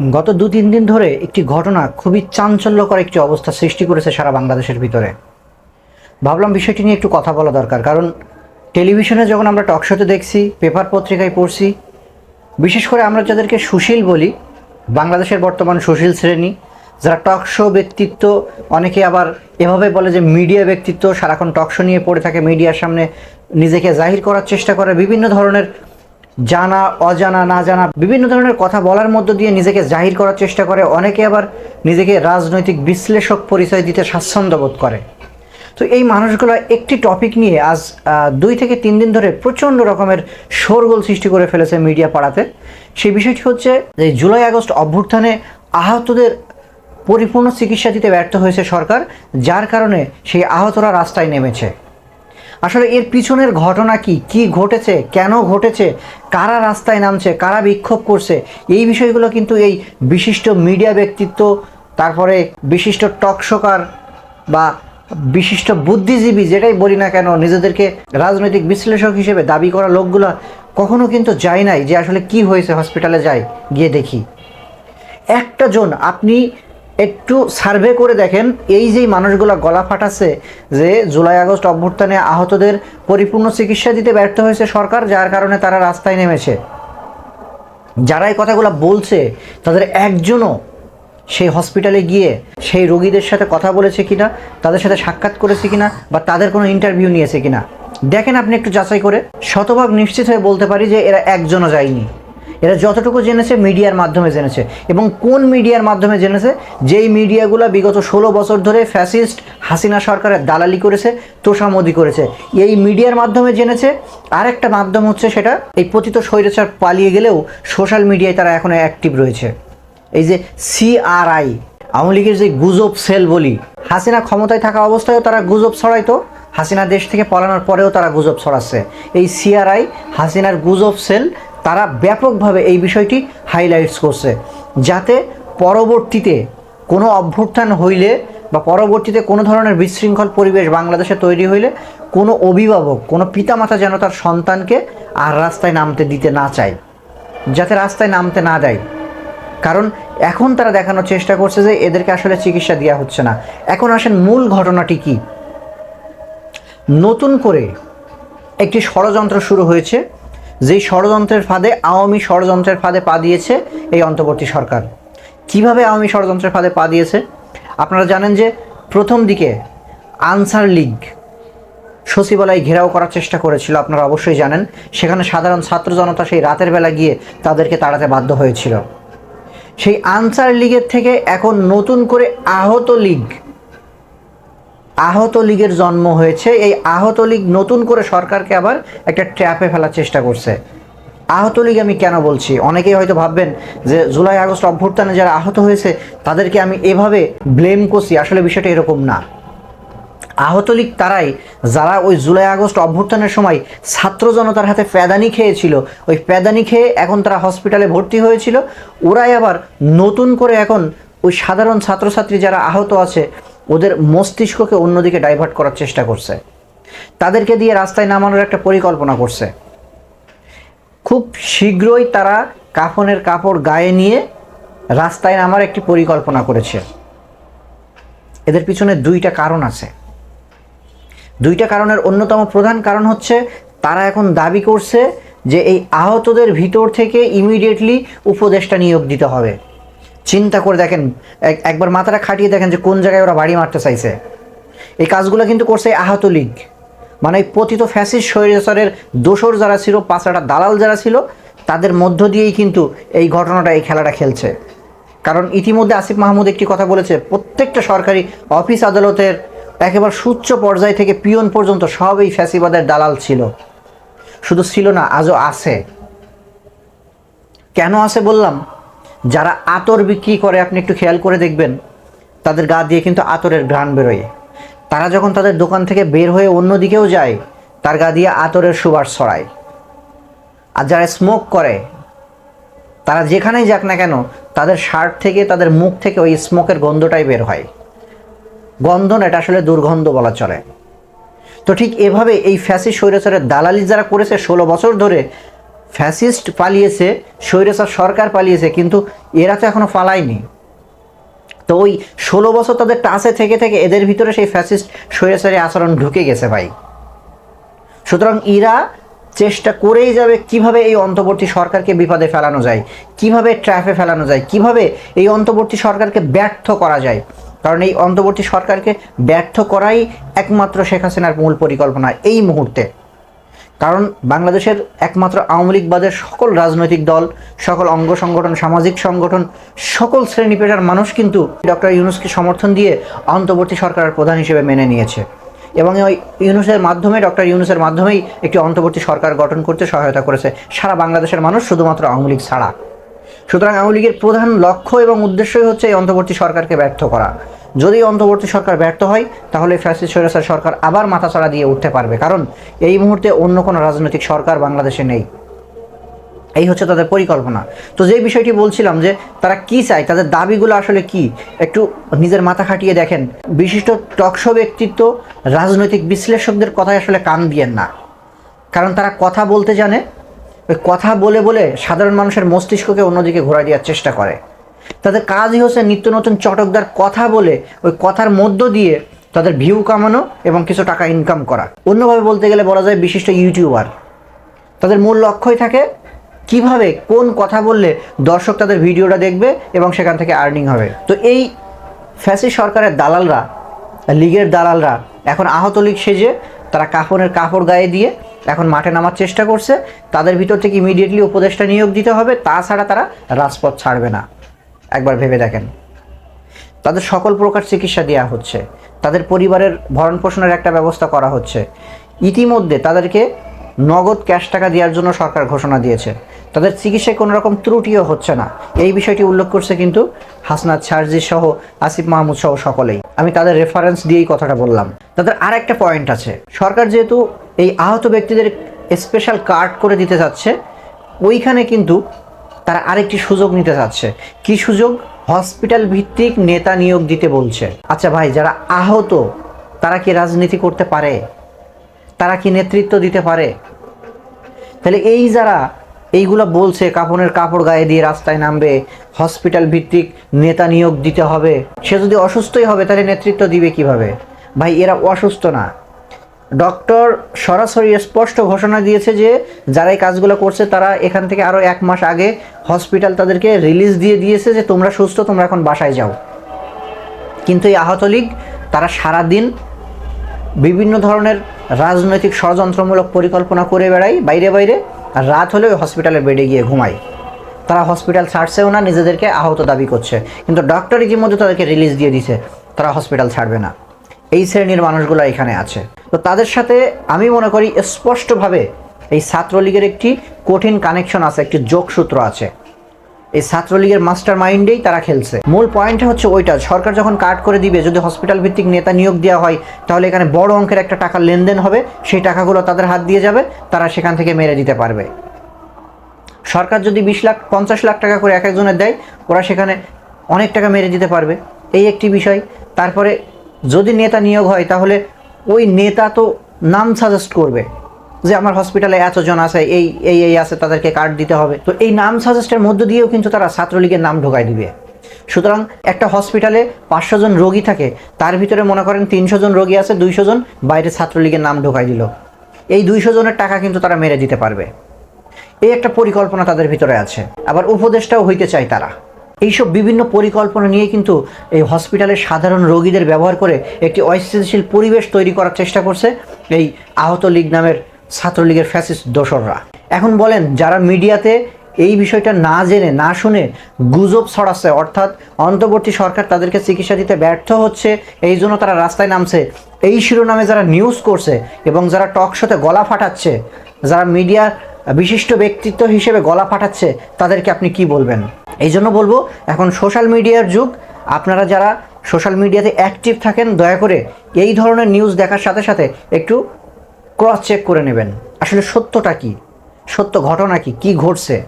গত দু তিন দিন ধরে একটি ঘটনা খুবই চাঞ্চল্যকর একটি অবস্থা সৃষ্টি করেছে সারা বাংলাদেশের ভিতরে। ভাবলাম বিষয়টি নিয়ে একটু কথা বলা দরকার, কারণ টেলিভিশনে যখন আমরা টক শোতে দেখছি, পেপার পত্রিকায় পড়ছি, বিশেষ করে আমরা যাদেরকে সুশীল বলি, বাংলাদেশের বর্তমান সুশীল শ্রেণি, যারা টক শো ব্যক্তিত্ব, অনেকে আবার এভাবে বলে যে মিডিয়া ব্যক্তিত্ব, সারাক্ষণ টক শো নিয়ে পড়ে থাকে, মিডিয়ার সামনে নিজেকে জাহির করার চেষ্টা করে, বিভিন্ন ধরনের জানা, অজানা, না জানা, বিভিন্ন ধরনের কথা বলার মধ্য দিয়ে নিজেকে জাহির করার চেষ্টা করে। অনেকে আবার নিজেকে রাজনৈতিক বিশ্লেষক পরিচয় দিতে স্বাচ্ছন্দ্য বোধ করে। তো এই মানুষগুলো একটি টপিক নিয়ে আজ দুই থেকে তিন দিন ধরে প্রচণ্ড রকমের শোরগোল সৃষ্টি করে ফেলেছে মিডিয়া পাড়াতে। সেই বিষয়টি হচ্ছে যে, জুলাই আগস্ট অভ্যুত্থানে আহতদের পরিপূর্ণ চিকিৎসা দিতে ব্যর্থ হয়েছে সরকার, যার কারণে সেই আহতরা রাস্তায় নেমেছে। আসলে এর পিছনের ঘটনা কি? কি ঘটেছে? কেন ঘটেছে? কারা রাস্তায় নামছে? কারা বিক্ষোভ করছে? এই বিষয়গুলো কিন্তু এই বিশিষ্ট মিডিয়া ব্যক্তিত্ব, তারপরে বিশিষ্ট টকশোকার বা বিশিষ্ট বুদ্ধিজীবী যেটাই বলি না কেন, নিজেদেরকে রাজনৈতিক বিশ্লেষক হিসেবে দাবি করা লোকগুলো কখনো কিন্তু যায় নাই যে আসলে কি হয়েছে হসপিটালে যাই গিয়ে দেখি। একটা জন, আপনি একটু সার্ভে করে দেখেন, এই যে মানুষগুলো গলা ফাটাচ্ছে যে জুলাই আগস্ট অভ্যুত্থানে আহতদের পরিপূর্ণ চিকিৎসা দিতে ব্যর্থ হয়েছে সরকার, যার কারণে তারা রাস্তায় নেমেছে। যারা এই কথাগুলো বলছে, তাদের একজনও সেই হসপিটালে গিয়ে সেই রোগীদের সাথে কথা বলেছে কিনা, তাদের সাথে সাক্ষাৎ করেছে কিনা, বা তাদের কোনো ইন্টারভিউ নিয়েছে কিনা। দেখেন আপনি একটু যাচাই করে, শতভাগ নিশ্চিত হয়ে বলতে পারি যে এরা একজনও যায়নি। এরা যতটুকু জেনেছে, মিডিয়ার মাধ্যমে জেনেছে। এবং কোন মিডিয়ার মাধ্যমে জেনেছে? যেই মিডিয়াগুলো বিগত ষোলো বছর ধরে ফ্যাসিস্ট হাসিনা সরকারের দালালি করেছে, তোষামদি করেছে। এই মিডিয়ার মাধ্যমে জেনেছে, আরেকটা মাধ্যম হচ্ছে সেটা, এই পতিত স্বৈরাচার পালিয়ে গেলেও সোশ্যাল মিডিয়ায় তারা এখনও অ্যাক্টিভ রয়েছে। এই যে সিআরআই, আওয়ামী লীগের যে গুজব সেল বলি, হাসিনা ক্ষমতায় থাকা অবস্থায়ও তারা গুজব ছড়াইতো হাসিনা দেশ থেকে পালানোর পরেও তারা গুজব ছড়াচ্ছে। এই সিআরআই, হাসিনার গুজব সেল তারা ব্যাপকভাবে এই বিষয়টি হাইলাইটস করছে। যাতে পরবর্তীতে কোনো অভ্যুত্থান হইলে বা পরবর্তীতে কোনো ধরনের বিশৃঙ্খল পরিবেশ বাংলাদেশে তৈরি হইলে কোনো অভিভাবক, কোনো পিতামাতা যেন তার সন্তানকে আর রাস্তায় নামতে দিতে না চায়, যাতে রাস্তায় নামতে না দেয়। কারণ এখন তারা দেখানোর চেষ্টা করছে যে এদেরকে আসলে চিকিৎসা দেওয়া হচ্ছে না। এখন আসেন মূল ঘটনাটি কি? নতুন করে একটি ষড়যন্ত্র শুরু হয়েছে। যেই ষড়যন্ত্রের ফাঁদে আওয়ামী ষড়যন্ত্রের ফাঁদে পা দিয়েছে এই অন্তর্বর্তী সরকার। কীভাবে আওয়ামী ষড়যন্ত্রের ফাঁদে পা দিয়েছে? আপনারা জানেন যে প্রথম দিকে আনসার লীগ সচিবালয় ঘেরাও করার চেষ্টা করেছিল, আপনারা অবশ্যই জানেন। সেখানে সাধারণ ছাত্র জনতা সেই রাতের বেলা গিয়ে তাদেরকে তাড়াতে বাধ্য হয়েছিল। সেই আনসার লীগের থেকে এখন নতুন করে আহত লীগ আহত লীগের জন্ম হয়েছে। এই আহত লীগ নতুন করে সরকারকে আবার একটা ট্র্যাপে ফেলার চেষ্টা করছে। আহত লীগ আমি কেন বলছি? অনেকেই হয়তো ভাববেন যে জুলাই, আগস্ট অভ্যুত্থানে যারা আহত হয়েছে, তাদেরকে আমি এভাবে ব্লেম করছি। আসলে বিষয়টা এরকম না। আহত লীগ তারাই, যারা ওই জুলাই, আগস্ট অভ্যুত্থানের সময় ছাত্র জনতার হাতে প্যাদানি খেয়েছিল, ওই প্যাদানি খেয়ে এখন তারা হসপিটালে ভর্তি হয়েছিল, ওরাই আবার নতুন করে এখন ওই সাধারণ ছাত্রছাত্রী যারা আহত আছে ওদের মস্তিষ্ককে অন্যদিকে ডাইভার্ট করার চেষ্টা করছে। তাদেরকে দিয়ে রাস্তায় নামানোর একটা পরিকল্পনা করছে। খুব শীঘ্রই তারা কাফনের কাপড় গায়ে নিয়ে রাস্তায় নামার একটি পরিকল্পনা করেছে। এদের পিছনে দুইটা কারণ আছে। দুইটা কারণের অন্যতম প্রধান কারণ হচ্ছে, তারা এখন দাবি করছে যে এই আহতদের ভিতর থেকে ইমিডিয়েটলি উপদেষ্টা নিয়োগ দিতে হবে। চিন্তা করে দেখেন, এক- একবার মাথাটা খাটিয়ে দেখেন যে কোন জায়গায় ওরা বাড়ি মারতে চাইছে। এই কাজগুলো কিন্তু করছে আহত লীগ। মানে পতিত ফ্যাসিস স্বৈরাচারের দোসর যারা ছিল, পাঁচটা দালাল যারা ছিল, তাদের মধ্য দিয়েই কিন্তু এই ঘটনাটা, এই খেলাটা খেলছে। কারণ ইতিমধ্যে আসিফ মাহমুদ একটি কথা বলেছে, প্রত্যেকটা সরকারি অফিস আদালতের একেবারে সুচ্চ পর্যায় থেকে পিয়ন পর্যন্ত সব এই ফ্যাসিবাদের দালাল ছিল। শুধু ছিল না, আজও আছে। কেন আছে বললাম? যারা আতর বিক্রি করে, আপনি একটু খেয়াল করে দেখবেন, তাদের গা দিয়ে কিন্তু আতরের ঘ্রাণ বেরোয়। তারা যখন তাদের দোকান থেকে বের হয়ে অন্য দিকেও যায়, তার গা দিয়ে আতরের সুবাস ছড়ায়। আর যারা স্মোক করে, তারা যেখানেই যাক না কেন, তাদের শার্ট থেকে, তাদের মুখ থেকে ওই স্মোকের গন্ধটাই বের হয়। গন্ধ না, এটা আসলে দুর্গন্ধ বলা চলে। তো ঠিক এভাবে এই ফ্যাসি স্বৈরাচারের দালালি যারা করেছে, ষোলো বছর ধরে ফ্যাসিস্ট পালিয়েছে, স্বৈরাচার সরকার পালিয়েছে, কিন্তু এরা তো এখনও পালায়নি। তো ওই ষোলো বছর তাদের টাচে থেকে থেকে এদের ভিতরে সেই ফ্যাসিস্ট স্বৈরাচারী আচরণ ঢুকে গেছে ভাই। সুতরাং ইরা চেষ্টা করেই যাবে কীভাবে এই অন্তর্বর্তী সরকারকে বিপদে ফেলানো যায়, কীভাবে ট্র্যাফে ফেলানো যায়, কীভাবে এই অন্তর্বর্তী সরকারকে ব্যর্থ করা যায়। কারণ এই অন্তর্বর্তী সরকারকে ব্যর্থ করাই একমাত্র শেখ হাসিনার মূল পরিকল্পনা এই মুহূর্তে। কারণ বাংলাদেশের একমাত্র আওয়ামী লীগবাদের সকল রাজনৈতিক দল, সকল অঙ্গ সংগঠন, সামাজিক সংগঠন, সকল শ্রেণি পেশার মানুষ কিন্তু ডক্টর ইউনুসকে সমর্থন দিয়ে অন্তর্বর্তী সরকারের প্রধান হিসেবে মেনে নিয়েছে। এবং ওই ইউনুসের মাধ্যমে, ডক্টর ইউনুসের মাধ্যমেই একটি অন্তর্বর্তী সরকার গঠন করতে সহায়তা করেছে। সারা বাংলাদেশের মানুষ শুধুমাত্র আওয়ামী লীগ ছাড়া। সুতরাং আওয়ামী লীগের প্রধান লক্ষ্য এবং উদ্দেশ্যই হচ্ছে এই অন্তর্বর্তী সরকারকে ব্যর্থ করা। যদি অন্তর্বর্তী সরকার ব্যর্থ হয়, তাহলে ফ্যাসিস্ট সৈরাসার সরকার আবার মাথাছাড়া দিয়ে উঠতে পারবে। কারণ এই মুহূর্তে অন্য কোনো রাজনৈতিক সরকার বাংলাদেশে নেই। এই হচ্ছে তাদের পরিকল্পনা। তো যে বিষয়টি বলছিলাম যে, তারা কি চায়, তাদের দাবিগুলো আসলে কি, একটু নিজের মাথা খাটিয়ে দেখেন। বিশিষ্ট টকশো ব্যক্তিত্ব, রাজনৈতিক বিশ্লেষকদের কথায় আসলে কান দিয়েন না। কারণ তারা কথা বলতে জানে, ওই কথা বলে বলে সাধারণ মানুষের মস্তিষ্ককে অন্যদিকে ঘোরা দেওয়ার চেষ্টা করে। তাদের কাজই হচ্ছে নিত্য নতুন চটকদার কথা বলে, ওই কথার মধ্য দিয়ে তাদের ভিউ কামানো এবং কিছু টাকা ইনকাম করা। অন্যভাবে বলতে গেলে বলা যায় বিশিষ্ট ইউটিউবার তাদের মূল লক্ষ্যই থাকে কীভাবে, কোন কথা বললে দর্শক তাদের ভিডিওটা দেখবে এবং সেখান থেকে আর্নিং হবে। তো এই ফ্যাসি সরকারের দালালরা, লীগের দালালরা এখন আহত লীগ সেজে, তারা কাফনের কাপড় গায়ে দিয়ে এখন মাঠে নামার চেষ্টা করছে। তাদের ভিতর থেকে ইমিডিয়েটলি উপদেষ্টা নিয়োগ দিতে হবে, তাছাড়া তারা রাজপথ ছাড়বে না। একবার ভেবে দেখেন। তাদের সকল প্রকার চিকিৎসা দেওয়া হচ্ছে। তাদের পরিবারের ভরণ পোষণের একটা ব্যবস্থা করা হচ্ছে। ইতিমধ্যে তাদেরকে নগদ ক্যাশ টাকা দেওয়ার জন্য সরকার ঘোষণা দিয়েছে। তাদের চিকিৎসায় কোনো রকম ত্রুটিও হচ্ছে না। এই বিষয়টি উল্লেখ করছে কিন্তু হাসনাত শারজি সহ আসিফ মাহমুদ সহ সকলেই। আমি তাদের রেফারেন্স দিয়েই কথাটা বললাম। তাদের আর একটা পয়েন্ট আছে। সরকার যেহেতু এই আহত ব্যক্তিদের স্পেশাল কার্ড করে দিতে যাচ্ছে, ওইখানে কিন্তু তারা আরেকটি সুযোগ নিতে চাচ্ছে। কি সুযোগ? হসপিটাল ভিত্তিক নেতা নিয়োগ দিতে বলছে। আচ্ছা ভাই, যারা আহত, তারা কি রাজনীতি করতে পারে? তারা কি নেতৃত্ব দিতে পারে? তাহলে এই যারা, এইগুলো বলছে কাপড়ের কাপড় গায়ে দিয়ে রাস্তায় নামবে, হসপিটাল ভিত্তিক নেতা নিয়োগ দিতে হবে, সে যদি অসুস্থই হবে, তাহলে নেতৃত্ব দিবে কীভাবে? ভাই, এরা অসুস্থ না। ডক্টর সরাসরি স্পষ্ট ঘোষণা দিয়েছে যে যারা এই কাজগুলো করছে, তারা এখান থেকে আরও এক মাস আগে হসপিটাল তাদেরকে রিলিজ দিয়ে দিয়েছে যে তোমরা সুস্থ, তোমরা এখন বাসায় যাও। কিন্তু এই আহত লীগ, তারা সারাদিন বিভিন্ন ধরনের রাজনৈতিক ষড়যন্ত্রমূলক পরিকল্পনা করে বেড়ায় বাইরে বাইরে, আর রাত হলে ওই হসপিটালের বেডে গিয়ে ঘুমায়। তারা হসপিটাল ছাড়ছেও না, নিজেদেরকে আহত দাবি করছে। কিন্তু ডক্টর ইতিমধ্যে তাদেরকে রিলিজ দিয়ে দিছে তারা হসপিটাল ছাড়বে না। এই শ্রেণির মানুষগুলো এখানে আছে। তো তাদের সাথে আমি মনে করি স্পষ্টভাবে এই ছাত্রলীগের একটি কঠিন কানেকশন আছে, একটি যোগসূত্র আছে। এই ছাত্রলীগের মাস্টার মাইন্ডেই তারা খেলছে। মূল পয়েন্টটা হচ্ছে ওইটা, সরকার যখন কাট করে দিবে, যদি হসপিটাল ভিত্তিক নেতা নিয়োগ দেওয়া হয়, তাহলে এখানে বড় অঙ্কের একটা টাকা লেনদেন হবে, সেই টাকাগুলো তাদের হাত দিয়ে যাবে, তারা সেখান থেকে মেরে দিতে পারবে। সরকার যদি বিশ লাখ, পঞ্চাশ লাখ টাকা করে এক একজনের দেয়, ওরা সেখানে অনেক টাকা মেরে দিতে পারবে। এই একটি বিষয়। তারপরে যদি নেতা নিয়োগ হয়, তাহলে ওই নেতা তো নাম সাজেস্ট করবে। যে আমার হসপিটালে এতজন আছে, এই এই এই আছে, তাদেরকে কার্ড দিতে হবে। তো এই নাম সাজেস্টের মধ্য দিয়েও কিন্তু তারা ছাত্রলীগের নাম ঢোকাই দিবে। সুতরাং একটা হসপিটালে পাঁচশো জন রোগী থাকে, তার ভিতরে মনে করেন তিনশো জন রোগী আছে, দুইশো জন বাইরে ছাত্রলীগের নাম ঢোকাই দিল। এই দুইশো জনের টাকা কিন্তু তারা মেরে দিতে পারবে। এই একটা পরিকল্পনা তাদের ভিতরে আছে। আবার উপদেশটাও হইতে চায় তারা। এইসব বিভিন্ন পরিকল্পনা নিয়ে কিন্তু এই হসপিটালের সাধারণ রোগীদের ব্যবহার করে একটি অস্থিতিশীল পরিবেশ তৈরি করার চেষ্টা করছে এই আহত লীগ নামের ছাত্রলীগের ফ্যাসিস্ট দোসররা। এখন বলেন, যারা মিডিয়াতে এই বিষয়টা না জেনে, না শুনে গুজব ছড়াচ্ছে, অর্থাৎ অন্তর্বর্তী সরকার তাদেরকে চিকিৎসা দিতে ব্যর্থ হচ্ছে, এই জন্য তারা রাস্তায় নামছে। এই শিরোনামে যারা নিউজ করছে এবং যারা টক শোতে গলা ফাটাচ্ছে, যারা মিডিয়া বিশিষ্ট ব্যক্তিত্ব হিসেবে গলা ফাটাচ্ছে, তাদেরকে আপনি কি বলবেন? এই জন্য বলব, এখন সোশ্যাল মিডিয়ার যুগ, আপনারা যারা সোশ্যাল মিডিয়াতে অ্যাক্টিভ থাকেন, দয়া করে এই ধরনের নিউজ দেখার সাথে সাথে একটু ক্রস চেক করে নেবেন। আসলে সত্যটা কি? সত্য ঘটনা কি? কি ঘটছে?